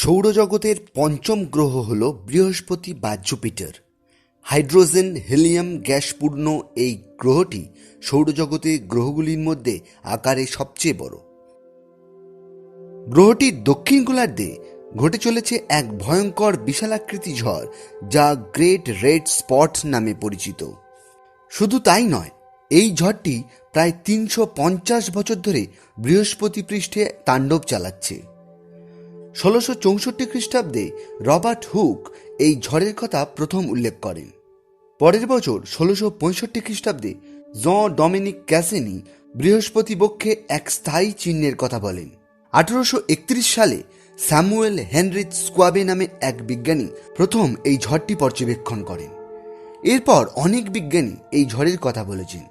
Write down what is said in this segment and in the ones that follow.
সৌরজগতের পঞ্চম গ্রহ হল বৃহস্পতি বা জুপিটার। হাইড্রোজেন, হিলিয়াম, গ্যাসপূর্ণ এই গ্রহটি সৌরজগতের গ্রহগুলির মধ্যে আকারে সবচেয়ে বড়। গ্রহটির দক্ষিণ গোলার্ধে ঘটে চলেছে এক ভয়ঙ্কর বিশালাকৃতি ঝড় যা গ্রেট রেড স্পট নামে পরিচিত। শুধু তাই নয়, এই ঝড়টি প্রায় তিনশো পঞ্চাশ বছর ধরে বৃহস্পতি পৃষ্ঠে তাণ্ডব চালাচ্ছে। ষোলোশো চৌষট্টি খ্রিস্টাব্দে রবার্ট হুক এই ঝড়ের কথা প্রথম উল্লেখ করেন। পরের বছর ষোলোশো পঁয়ষট্টি খ্রিস্টাব্দে জ ডমিনিক ক্যাসেনি বৃহস্পতি বক্ষে এক স্থায়ী চিহ্নের কথা বলেন। আঠারোশো একত্রিশ সালে স্যামুয়েল হেনরিচ স্কোয়াবে নামে এক বিজ্ঞানী প্রথম এই ঝড়টি পর্যবেক্ষণ করেন। এরপর অনেক বিজ্ঞানী এই ঝড়ের কথা বলেছেন।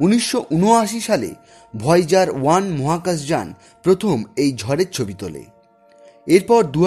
উনিশশো উনআশি সালে ভয়জার ওয়ান মহাকাশযান প্রথম এই ঝড়ের ছবি তোলে। এরপর দু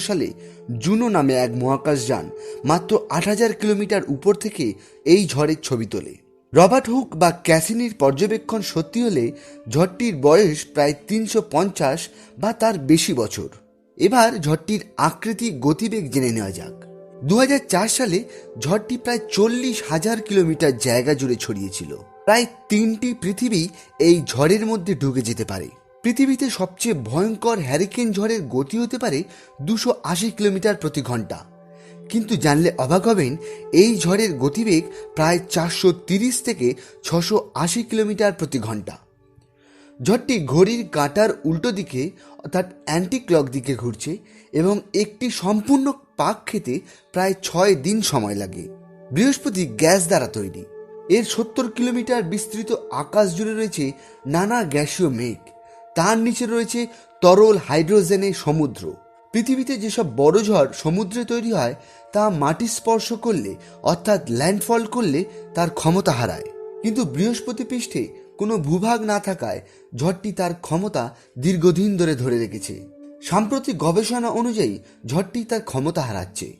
সালে জুনো নামে এক মহাকাশযান মাত্র আট হাজার কিলোমিটার উপর থেকে এই ঝড়ের ছবি তোলে। রবার্ট হুক বা ক্যাসিনির পর্যবেক্ষণ সত্যি হলে ঝড়টির বয়স প্রায় তিনশো পঞ্চাশ বা তার বেশি বছর। এবার ঝড়টির আকৃতি গতিবেগ জেনে নেওয়া যাক। দু হাজার চার সালে ঝড়টি প্রায় চল্লিশ হাজার কিলোমিটার জায়গা জুড়ে ছড়িয়েছিল। প্রায় তিনটি পৃথিবী এই ঝড়ের মধ্যে ঢুকে যেতে পারে। পৃথিবীতে সবচেয়ে ভয়ঙ্কর হ্যারিকেন ঝড়ের গতি হতে পারে দুশো আশি কিলোমিটার প্রতি ঘণ্টা। কিন্তু জানলে অবাক হবেন, এই ঝড়ের গতিবেগ প্রায় চারশো তিরিশ থেকে ছশো আশি কিলোমিটার প্রতি ঘণ্টা। ঝড়টি ঘড়ির কাঁটার উল্টো দিকে, অর্থাৎ অ্যান্টি ক্লক দিকে ঘুরছে এবং একটি সম্পূর্ণ পাক খেতে প্রায় ছয় দিন সময় লাগে। বৃহস্পতি গ্যাস দ্বারা তৈরি। এর সত্তর কিলোমিটার বিস্তৃত আকাশ জুড়ে রয়েছে নানা গ্যাসীয় মেঘ। তার নিচে রয়েছে তরল হাইড্রোজেনের সমুদ্র। পৃথিবীতে যেসব বড় ঝড় সমুদ্রে তৈরি হয়, তা মাটি স্পর্শ করলে, অর্থাৎ ল্যান্ডফল করলে তার ক্ষমতা হারায়। কিন্তু বৃহস্পতি পৃষ্ঠে কোনো ভূভাগ না থাকায় ঝড়টি তার ক্ষমতা দীর্ঘদিন ধরে ধরে রেখেছে। সাম্প্রতিক গবেষণা অনুযায়ী ঝড়টি তার ক্ষমতা হারাচ্ছে।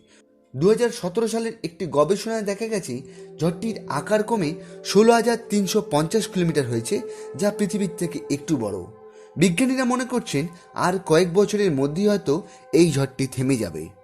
দু হাজার সতেরো সালের একটি গবেষণায় দেখা গেছে, ঝড়টির আকার কমে ষোলো হাজার তিনশো পঞ্চাশ কিলোমিটার হয়েছে, যা পৃথিবীর থেকে একটু বড়। বিজ্ঞানীরা মনে করছেন আর কয়েক বছরের মধ্যেই হয়তো এই ঝড়টি থেমে যাবে।